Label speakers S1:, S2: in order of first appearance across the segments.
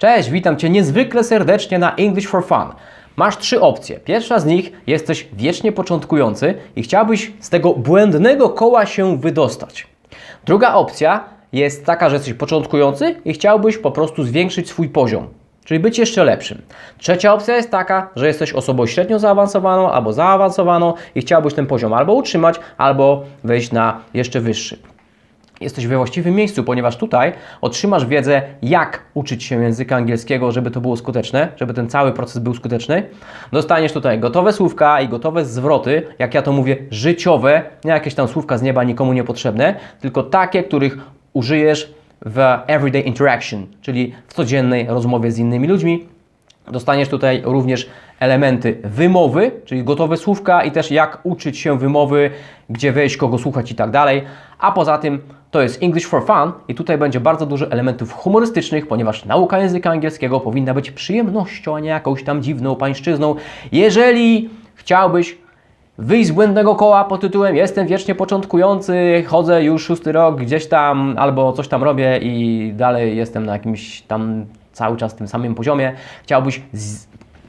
S1: Cześć, witam Cię niezwykle serdecznie na English for Fun. Masz trzy opcje. Pierwsza z nich jesteś wiecznie początkujący i chciałbyś z tego błędnego koła się wydostać. Druga opcja jest taka, że jesteś początkujący i chciałbyś po prostu zwiększyć swój poziom, czyli być jeszcze lepszym. Trzecia opcja jest taka, że jesteś osobą średnio zaawansowaną albo zaawansowaną i chciałbyś ten poziom albo utrzymać, albo wejść na jeszcze wyższy jesteś we właściwym miejscu, ponieważ tutaj otrzymasz wiedzę, jak uczyć się języka angielskiego, żeby to było skuteczne, żeby ten cały proces był skuteczny. Dostaniesz tutaj gotowe słówka i gotowe zwroty, jak ja to mówię, życiowe, nie jakieś tam słówka z nieba nikomu niepotrzebne, tylko takie, których użyjesz w everyday interaction, czyli w codziennej rozmowie z innymi ludźmi. Dostaniesz tutaj również elementy wymowy, czyli gotowe słówka i też jak uczyć się wymowy, gdzie wejść, kogo słuchać i tak dalej. A poza tym to jest English for Fun i tutaj będzie bardzo dużo elementów humorystycznych, ponieważ nauka języka angielskiego powinna być przyjemnością, a nie jakąś tam dziwną pańszczyzną. Jeżeli chciałbyś wyjść z błędnego koła pod tytułem Jestem wiecznie początkujący, chodzę już szósty rok gdzieś tam albo coś tam robię i dalej jestem na jakimś tam cały czas tym samym poziomie. Chciałbyś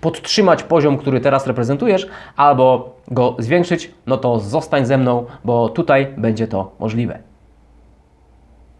S1: podtrzymać poziom, który teraz reprezentujesz, albo go zwiększyć, no to zostań ze mną, bo tutaj będzie to możliwe.